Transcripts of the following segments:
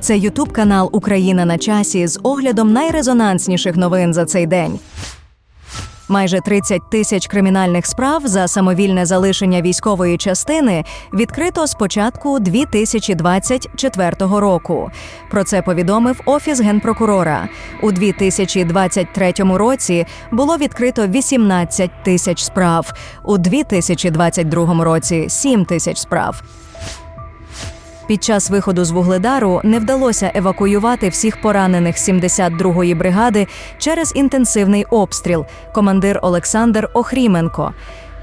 Це Ютуб канал Україна на часі з оглядом найрезонансніших новин за цей день. Майже 30 тисяч кримінальних справ за самовільне залишення військової частини відкрито з початку 2024 року. Про це повідомив офіс генпрокурора. У 2023 році було відкрито 18 тисяч справ, у 2022 році 7 тисяч справ. Під час виходу з вугледару не вдалося евакуювати всіх поранених 72-ї бригади через інтенсивний обстріл. Командир Олександр Охріменко.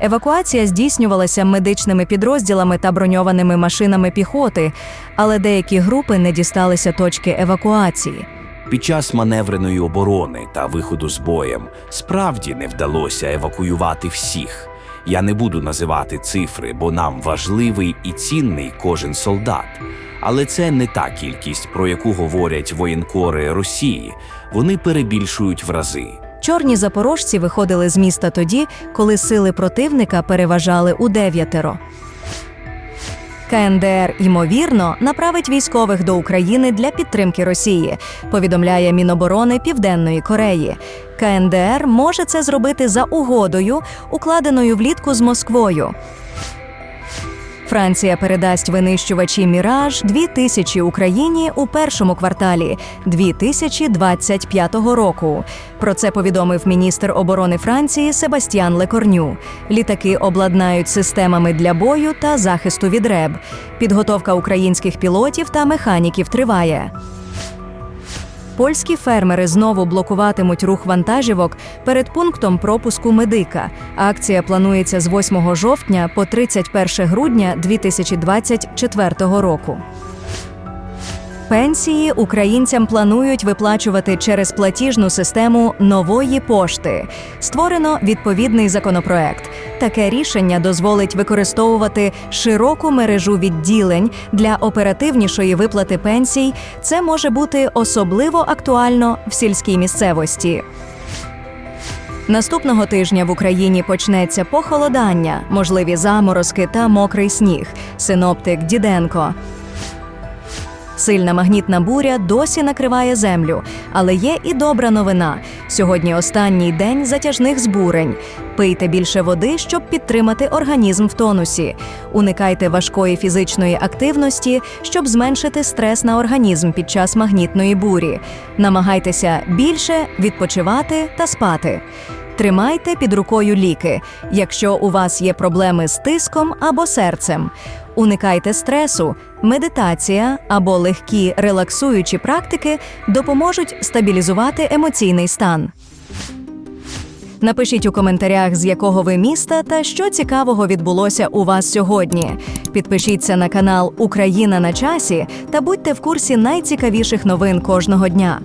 Евакуація здійснювалася медичними підрозділами та броньованими машинами піхоти, але деякі групи не дісталися точки евакуації. Під час маневреної оборони та виходу з боєм справді не вдалося евакуювати всіх. Я не буду називати цифри, бо нам важливий і цінний кожен солдат. Але це не та кількість, про яку говорять воєнкори Росії. Вони перебільшують в рази. Чорні запорожці виходили з міста тоді, коли сили противника переважали у дев'ятеро. КНДР, ймовірно, направить військових до України для підтримки Росії, повідомляє Міноборони Південної Кореї. КНДР може це зробити за угодою, укладеною влітку з Москвою. Франція передасть винищувачі Міраж 2000 Україні у першому кварталі 2025 року. Про це повідомив міністр оборони Франції Себастьян Лекорню. Літаки обладнають системами для бою та захисту від РЕБ. Підготовка українських пілотів та механіків триває. Польські фермери знову блокуватимуть рух вантажівок перед пунктом пропуску медика. Акція планується з 8 жовтня по 31 грудня 2024 року. Пенсії українцям планують виплачувати через платіжну систему нової пошти. Створено відповідний законопроект. Таке рішення дозволить використовувати широку мережу відділень для оперативнішої виплати пенсій. Це може бути особливо актуально в сільській місцевості. Наступного тижня в Україні почнеться похолодання, можливі заморозки та мокрий сніг. Синоптик Діденко. Сильна магнітна буря досі накриває землю, але є і добра новина. Сьогодні останній день затяжних збурень. Пийте більше води, щоб підтримати організм в тонусі. Уникайте важкої фізичної активності, щоб зменшити стрес на організм під час магнітної бурі. Намагайтеся більше відпочивати та спати. Тримайте під рукою ліки, якщо у вас є проблеми з тиском або серцем. Уникайте стресу, медитація або легкі релаксуючі практики допоможуть стабілізувати емоційний стан. Напишіть у коментарях, з якого ви міста та що цікавого відбулося у вас сьогодні. Підпишіться на канал Україна на часі та будьте в курсі найцікавіших новин кожного дня.